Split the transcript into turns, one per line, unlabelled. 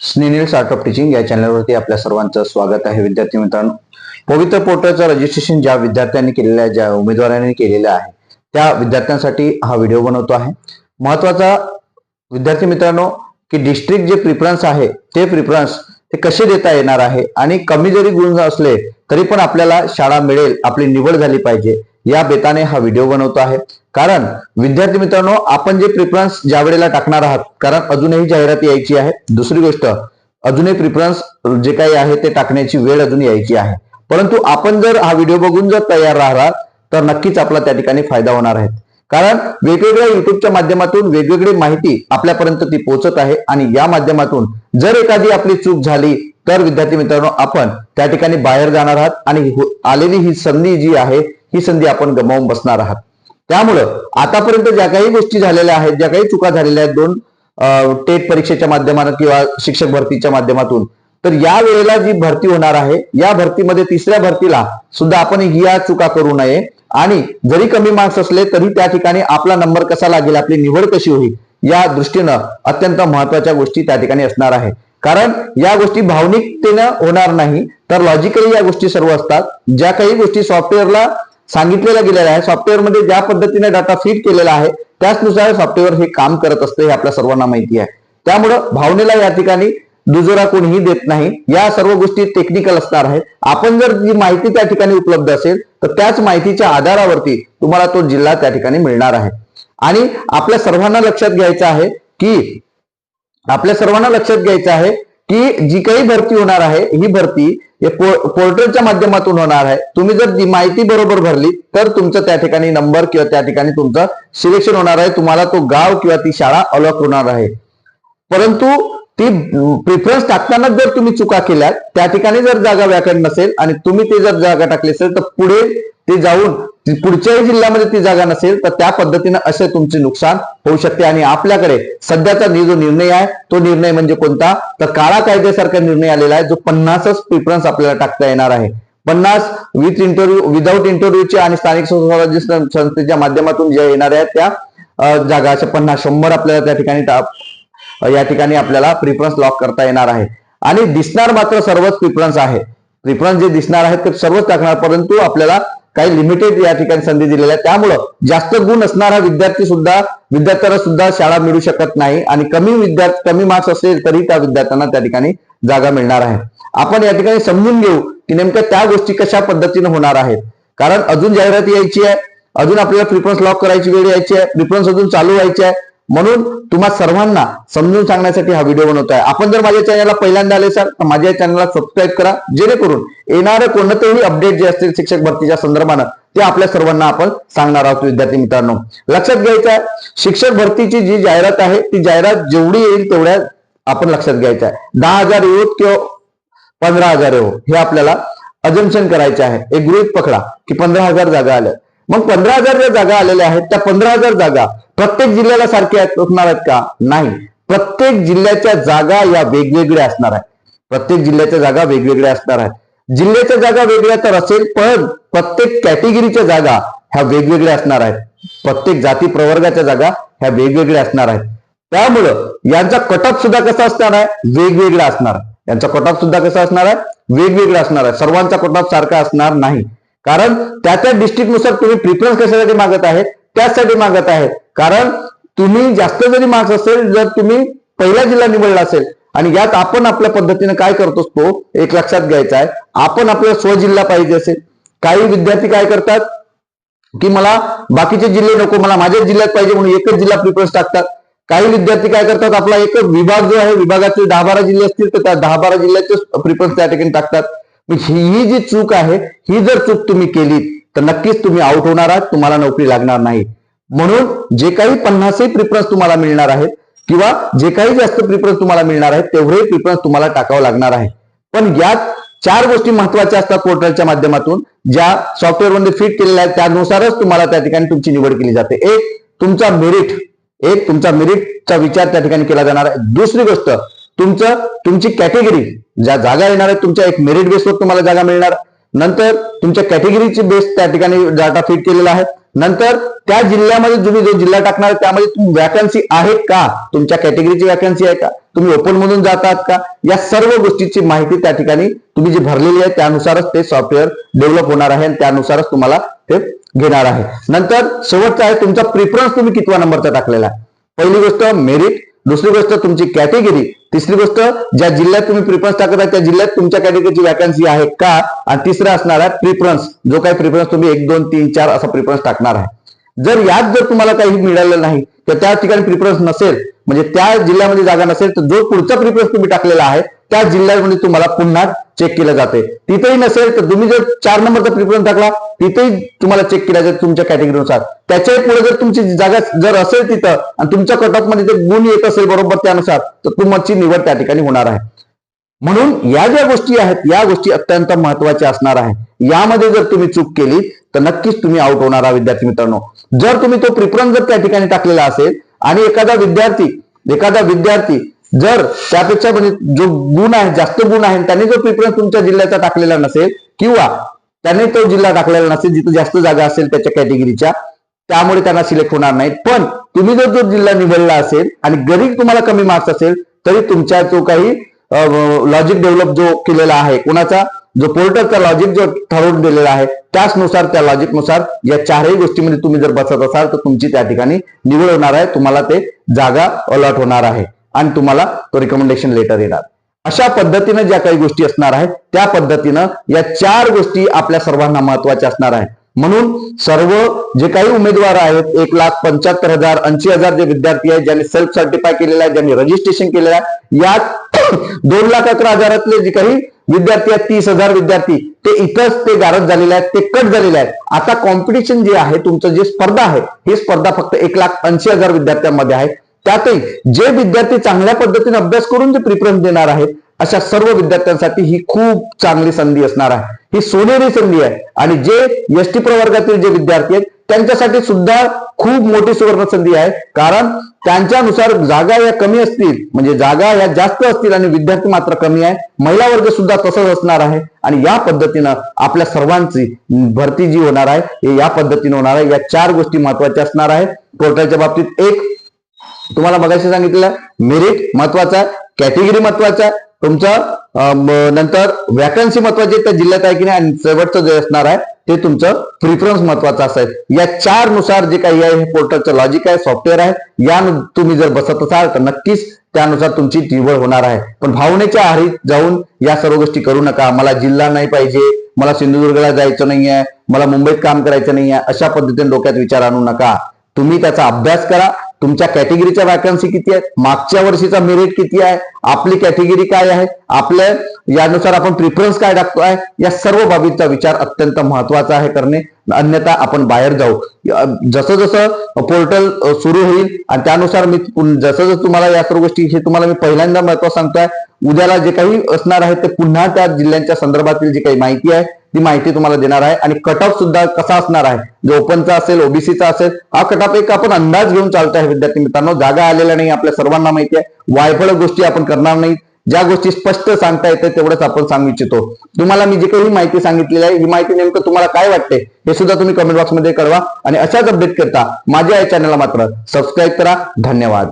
स्नेनिल of teaching या चॅनलवरती आपल्या सर्वांचं स्वागत आहे. विद्यार्थी मित्रांनो पवित्र पोर्टलचं रजिस्ट्रेशन ज्या विद्यार्थ्यांनी केलेलं आहे ज्या उमेदवारांनी केलेलं आहे त्या विद्यार्थ्यांसाठी हा व्हिडिओ बनवतो आहे. महत्त्वाचा विद्यार्थी मित्रांनो की डिस्ट्रिक्ट जे प्रिफरन्स आहे ते प्रिफरन्स ते कसे देता येणार आहे? आणि कमी जरी गुण असले तरी पण आपल्याला शाळा मिळेल आपली निवड झाली पाहिजे. या बेताने हा व्हिडिओ बनवतो आहे. कारण विद्यार्थी मित्रांनो आपण जे प्रिफरन्स ज्या वेळेला टाकणार आहात कारण अजूनही जाहिरात यायची आहे. दुसरी गोष्ट अजूनही प्रिफरन्स जे काही आहे ते टाकण्याची वेळ अजून यायची आहे. परंतु आपण जर हा व्हिडिओ बघून जर तयार राहिलात तर नक्कीच आपला त्या ठिकाणी फायदा होणार आहे. कारण वेगवेगळ्या युट्यूबच्या माध्यमातून वेगवेगळी माहिती आपल्यापर्यंत ती पोहोचत आहे आणि या माध्यमातून जर एखादी आपली चूक झाली तर विद्यार्थी मित्रांनो आपण त्या ठिकाणी बाहेर जाणार आहात आणि आलेली ही संधी जी आहे ही संधी आपण गमावून बसणार आहात. त्यामुळं आतापर्यंत ज्या काही गोष्टी झालेल्या आहेत ज्या काही चुका झालेल्या आहेत दोन टेट परीक्षेच्या माध्यमातून किंवा शिक्षक भरतीच्या माध्यमातून तर या वेळेला जी भरती होणार आहे या भरतीमध्ये तिसऱ्या भरतीला सुद्धा आपण या चुका करू नये. आणि जरी कमी मार्क्स असले तरी त्या ठिकाणी आपला नंबर कसा लागेल आपली निवड कशी होईल या दृष्टीनं अत्यंत महत्त्वाच्या गोष्टी त्या ठिकाणी असणार आहे कारण या गोष्टी भावनिकतेनं होणार नाही तर लॉजिकली या गोष्टी सर्व असतात. ज्या काही गोष्टी सॉफ्टवेअरला सांगितलेला गेलेला आहे. सॉफ्टवेअरमध्ये ज्या पद्धतीने डाटा फीड केलेला आहे त्याचनुसार सॉफ्टवेअर हे काम करत असते हे आपल्या सर्वांना माहिती आहे. त्यामुळं भावनेला या ठिकाणी दुजोरा कोणीही देत नाही. या सर्व गोष्टी टेक्निकल असणार आहेत. आपण जर जी माहिती त्या ठिकाणी उपलब्ध असेल तर त्याच माहितीच्या आधारावरती तुम्हाला तो जिल्हा त्या ठिकाणी मिळणार आहे. आणि आपल्या सर्वांना लक्षात घ्यायचं आहे की आपल्या सर्वांना लक्षात घ्यायचं आहे की जी काही भरती होणार आहे ही भरती हे पोर्टलच्या माध्यमातून होणार आहे. तुम्ही जर जी माहिती बरोबर भरली तर तुमचं त्या ठिकाणी नंबर किंवा त्या ठिकाणी तुमचं सिलेक्शन होणार आहे. तुम्हाला तो गाव किंवा ती शाळा अलॉट होणार आहे. परंतु ती प्रिफरन्स टाकताना जर तुम्ही चुका केल्या त्या ठिकाणी जर जागा व्याकरण नसेल आणि तुम्ही ते जर जागा टाकली असेल तर पुढे ते जाऊन पुढच्याही जिल्ह्यामध्ये ती जागा नसेल तर त्या पद्धतीनं असे तुमचे नुकसान होऊ शकते. आणि आपल्याकडे सध्याचा जो निर्णय आहे तो निर्णय म्हणजे कोणता? तर काळा कायद्यासारखा निर्णय आलेला आहे जो पन्नासच प्रिफरन्स आपल्याला टाकता येणार आहे. पन्नास विथ इंटरव्ह्यू विदाऊट इंटरव्ह्यूचे आणि स्थानिक स्वराज्य संस्थेच्या माध्यमातून ज्या येणार आहेत त्या जागा अशा पन्नास शंभर आपल्याला त्या ठिकाणी या ठिकाणी आपल्याला प्रिफरन्स लॉक करता येणार आहे. आणि दिसणार मात्र सर्वच प्रिफरन्स आहे. प्रिफरन्स जे दिसणार आहेत ते सर्वच टाकणार परंतु आपल्याला काही लिमिटेड या ठिकाणी संधी दिलेल्या आहेत. त्यामुळं जास्त गुण असणारा विद्यार्थी सुद्धा विद्यार्थ्यांना सुद्धा शाळा मिळू शकत नाही आणि कमी विद्यार्थी कमी मार्क्स असेल तरी त्या विद्यार्थ्यांना त्या ठिकाणी जागा मिळणार आहे. आपण या ठिकाणी समजून घेऊ की नेमक्या त्या गोष्टी कशा पद्धतीने होणार आहेत. कारण अजून जाहिरात यायची आहे अजून आपल्याला प्रिफरन्स लॉक करायची वेळ यायची आहे प्रिफरन्स अजून चालू व्हायची आहे. म्हणून तुम्हा सर्वांना समजून सांगण्यासाठी हा व्हिडिओ बनवतो आहे आपण जर माझ्या चॅनलला पहिल्यांदा आले सर तर माझ्या चॅनलला सबस्क्राईब करा जेणेकरून येणारे कोणतेही अपडेट जे असतील शिक्षक भरतीच्या संदर्भानं ते आपल्या सर्वांना आपण सांगणार आहोत विद्यार्थी मित्रांनो. लक्षात घ्यायचं आहे शिक्षक भरतीची जी जाहिरात आहे ती जाहिरात जेवढी येईल तेवढ्या आपण लक्षात घ्यायचं आहे दहा हजार येऊत किंवा पंधरा हजार येऊ हे आपल्याला अजम्पन करायचे आहे. एक गृहित पकडा की पंधरा हजार जागा आल्या. मग पंधरा हजार ज्या जागा आलेल्या आहेत त्या पंधरा हजार जागा प्रत्येक जिल्ह्याला सारख्या आहेत- असणार आहेत का? नाही. प्रत्येक जिल्ह्याच्या जागा या वेगवेगळ्या असणार आहेत. प्रत्येक जिल्ह्याच्या जागा वेगवेगळ्या असणार आहेत. जिल्ह्याच्या जागा वेगळ्या तर असेल पण प्रत्येक कॅटेगरीच्या जागा ह्या वेगवेगळ्या असणार आहेत. प्रत्येक जाती प्रवर्गाच्या जागा ह्या वेगवेगळ्या असणार आहेत. त्यामुळं यांचा कटअप सुद्धा कसा असणार आहे? वेगवेगळा असणार यांचा कटअप सुद्धा कसा असणार आहे? वेगवेगळा असणार आहे. सर्वांचा कटअप सारखा असणार नाही. कारण त्या त्या डिस्ट्रिक्टनुसार तुम्ही प्रिफरन्स कशासाठी मागत आहेत? त्यासाठी मागत आहेत. कारण तुम्ही जास्त जरी मार्क्स असेल जर तुम्ही पहिला जिल्हा निवडला असेल आणि यात आपण आपल्या पद्धतीने काय करतो तो एक लक्षात घ्यायचा आहे. आपण आपला स्वजिल्हा पाहिजे असेल. काही विद्यार्थी काय करतात की मला बाकीचे जिल्हे नको मला माझ्याच जिल्ह्यात पाहिजे म्हणून एकच जिल्हा प्रिफरन्स टाकतात. काही विद्यार्थी काय करतात आपला एक विभाग जो आहे विभागाचे दहा बारा जिल्हे असतील तर त्या दहा बारा जिल्ह्याचे प्रिफरन्स त्या ठिकाणी टाकतात. ही ही जी चूक आहे ही जर चूक तुम्ही केली तर नक्कीच तुम्ही आउट होणार आहात तुम्हाला नोकरी लागणार नाही. म्हणून जे काही पन्नासही प्रिफरन्स तुम्हाला मिळणार आहेत किंवा जे काही जास्त प्रिफरन्स तुम्हाला मिळणार आहेत तेवढे प्रिफरन्स तुम्हाला टाकावं लागणार आहे. पण यात चार गोष्टी महत्त्वाच्या असतात पोर्टलच्या माध्यमातून ज्या सॉफ्टवेअरमध्ये फिट केलेल्या आहेत त्यानुसारच तुम्हाला त्या ठिकाणी तुमची निवड केली जाते. एक तुमचा मेरिट एक तुमचा मेरिटचा विचार त्या ठिकाणी केला जाणार आहे. दुसरी गोष्ट तुमचं तुमची कॅटेगरी ज्या जागा येणार आहेत तुमच्या एक मेरिट बेसवर तुम्हाला जागा मिळणार. नंतर तुमच्या कॅटेगरीची बेस त्या ठिकाणी डाटा फिट केलेला आहे. नंतर त्या जिल्ह्यामध्ये तुम्ही जो जिल्हा टाकणार त्यामध्ये त्यामध्ये वॅकन्सी आहे का? तुमच्या कॅटेगरीची वॅकन्सी आहे का? तुम्ही ओपन मधून जातात का? या सर्व गोष्टीची माहिती त्या ठिकाणी तुम्ही जी भरलेली आहे त्यानुसारच ते सॉफ्टवेअर डेव्हलप होणार आहे आणि त्यानुसारच तुम्हाला ते घेणार आहे. नंतर शेवटचं आहे तुमचा प्रिफरन्स तुम्ही कितवा नंबरचा टाकलेला आहे? पहिली गोष्ट मेरिट दुसरी गोष्ट तुमची कॅटेगरी तिसरी गोष्ट ज्या जिल्ह्यात तुम्ही प्रिफरन्स टाकत आहे त्या जिल्ह्यात तुमच्या कॅटेगरीची वॅकन्सी आहे का? आणि तिसरा असणार आहे प्रिफरन्स जो काही प्रिफरन्स तुम्ही एक दोन तीन चार असा प्रिफरन्स टाकणार आहे. जर यात जर तुम्हाला काही मिळालं नाही तर त्या ठिकाणी प्रिफरन्स नसेल म्हणजे त्या जिल्ह्यामध्ये जागा नसेल तर जो पुढचा प्रिफरन्स तुम्ही टाकलेला आहे त्या जिल्ह्यामध्ये तुम्हाला पुन्हा चेक केलं जाते तिथेही नसेल तर तुम्ही जर चार नंबरचा प्रिफरन्स टाकला तिथेही तुम्हाला चेक केला जाईल तुमच्या कॅटेगरीनुसार त्याच्याही पुढे जर तुमची जागा जर असेल तिथं आणि तुमच्या कटमध्ये जर गुण येत असेल बरोबर त्यानुसार तर तुमची निवड त्या ठिकाणी होणार आहे. म्हणून या ज्या गोष्टी आहेत या गोष्टी अत्यंत महत्त्वाच्या असणार आहे. यामध्ये जर तुम्ही चूक केली तर नक्कीच तुम्ही आउट होणार आहात विद्यार्थी मित्रांनो. जर तुम्ही तो प्रिफरन्स जर त्या ठिकाणी टाकलेला असेल आणि एखादा विद्यार्थी एखादा विद्यार्थी जर त्यापेक्षा म्हणजे जो गुण आहे जास्त गुण आहे त्याने जो प्रिफरन्स तुमच्या जिल्ह्याचा टाकलेला नसेल किंवा त्याने तो जिल्हा टाकलेला नसेल जिथे जास्त जागा असेल त्याच्या कॅटेगरीच्या त्यामुळे त्यांना सिलेक्ट होणार नाही पण तुम्ही जर जो जिल्हा निवडला असेल आणि जरी तुम्हाला कमी मार्क्स असेल तरी तुमच्या जो काही लॉजिक डेव्हलप जो केलेला आहे कोणाचा? जो पोर्टलचा लॉजिक जो ठरवून दिलेला आहे त्याचनुसार त्या लॉजिकनुसार या चारही गोष्टीमध्ये तुम्ही जर बसत असाल तर तुमची त्या ठिकाणी निवड होणार आहे तुम्हाला ते जागा अलॉट होणार आहे. आणि तुम्हाला तो रिकमेंडेशन लेटर येणार. अशा पद्धतीनं ज्या काही गोष्टी असणार आहेत त्या पद्धतीनं या चार गोष्टी आपल्या सर्वांना महत्त्वाच्या असणार आहेत. म्हणून सर्व जे काही उमेदवार आहेत एक लाख पंच्याहत्तर हजार ऐंशी हजार जे विद्यार्थी आहेत ज्यांनी सेल्फ सर्टिफाय केलेलं आहे ज्यांनी रजिस्ट्रेशन केलेलं आहे यात दोन लाख अकरा हजारातले जे काही विद्यार्थी आहेत तीस हजार विद्यार्थी ते इथंच ते गारद झालेले आहेत ते कट झालेले आहेत. आता कॉम्पिटिशन जे आहे तुमचं जे स्पर्धा आहे ही स्पर्धा फक्त एक लाख ऐंशी हजार विद्यार्थ्यांमध्ये आहे. त्यातही जे विद्यार्थी चांगल्या पद्धतीने अभ्यास करून ते प्रिफरन्स देणार आहेत अशा सर्व विद्यार्थ्यांसाठी ही खूप चांगली संधी असणार आहे. ही सोनेरी संधी आहे. आणि जे एस टी प्रवर्गातील जे विद्यार्थी आहेत त्यांच्यासाठी सुद्धा खूप मोठी सुवर्ण संधी आहे. कारण त्यांच्यानुसार जागा या कमी असतील म्हणजे जागा या जास्त असतील आणि विद्यार्थी मात्र कमी आहे महिला वर्ग सुद्धा तसंच असणार आहे. आणि या पद्धतीनं आपल्या सर्वांची भरती जी होणार आहे हे या पद्धतीने होणार आहे. या चार गोष्टी महत्त्वाच्या असणार आहे पोर्टलच्या बाबतीत एक तुम्हाला मगाशी सांगितलं मेरिट महत्त्वाचा आहे कॅटेगरी महत्त्वाचा आहे तुमचं नंतर वॅकन्सी महत्वाची त्या जिल्ह्यात आहे की नाही आणि शेवटचं जे असणार आहे ते तुमचं प्रिफरन्स महत्वाचं असेल या चारनुसार जे काही आहे हे पोर्टलचं लॉजिक आहे सॉफ्टवेअर आहे या तुम्ही जर बसत असाल तर नक्कीच त्यानुसार तुमची निवड होणार आहे. पण भावनेच्या आहारीत जाऊन या सर्व गोष्टी करू नका. मला जिल्हा नाही पाहिजे मला सिंधुदुर्गला जायचं नाहीये मला मुंबईत काम करायचं नाहीये अशा पद्धतीने डोक्यात विचार आणू नका. तुम्ही त्याचा अभ्यास करा तुमच्या कॅटेगरीच्या वॅकन्सी किती आहेत? मागच्या वर्षीचा मेरिट किती आहे? आपली कॅटेगरी काय आहे? आपल्या यानुसार आपण प्रिफरन्स काय टाकतो आहे या सर्व बाबींचा विचार अत्यंत महत्त्वाचा आहे करणे. अन्यथा आपण बाहेर जाऊ. जसं जसं पोर्टल सुरू होईल आणि त्यानुसार मी जसं जसं तुम्हाला या सर्व गोष्टी हे तुम्हाला मी पहिल्यांदा महत्त्व सांगतोय उद्याला जे काही असणार आहे ते पुन्हा त्या जिल्ह्यांच्या संदर्भातील जी काही माहिती आहे ती माहिती तुम्हाला देणार आहे. आणि कट ऑफ सुद्धा कसा असणार आहे? जो ओपनचा असेल ओबीसीचा असेल हा कट ऑफ एक आपण अंदाज घेऊन चालतो आहे विद्यार्थी मित्रांनो. जागा आलेल्या नाही आपल्या सर्वांना माहिती आहे. वायफळ गोष्टी आपण करणार नाही. ज्या गोष्टी स्पष्ट सांगता येते तेवढंच आपण सांगू इच्छितो. तुम्हाला मी जी काही माहिती सांगितलेली आहे ही माहिती नेमकं तुम्हाला काय वाटते हे सुद्धा तुम्ही कमेंट बॉक्समध्ये कळवा. आणि अशाच अपडेट करता माझ्या या चॅनलला मात्र सबस्क्राईब करा. धन्यवाद.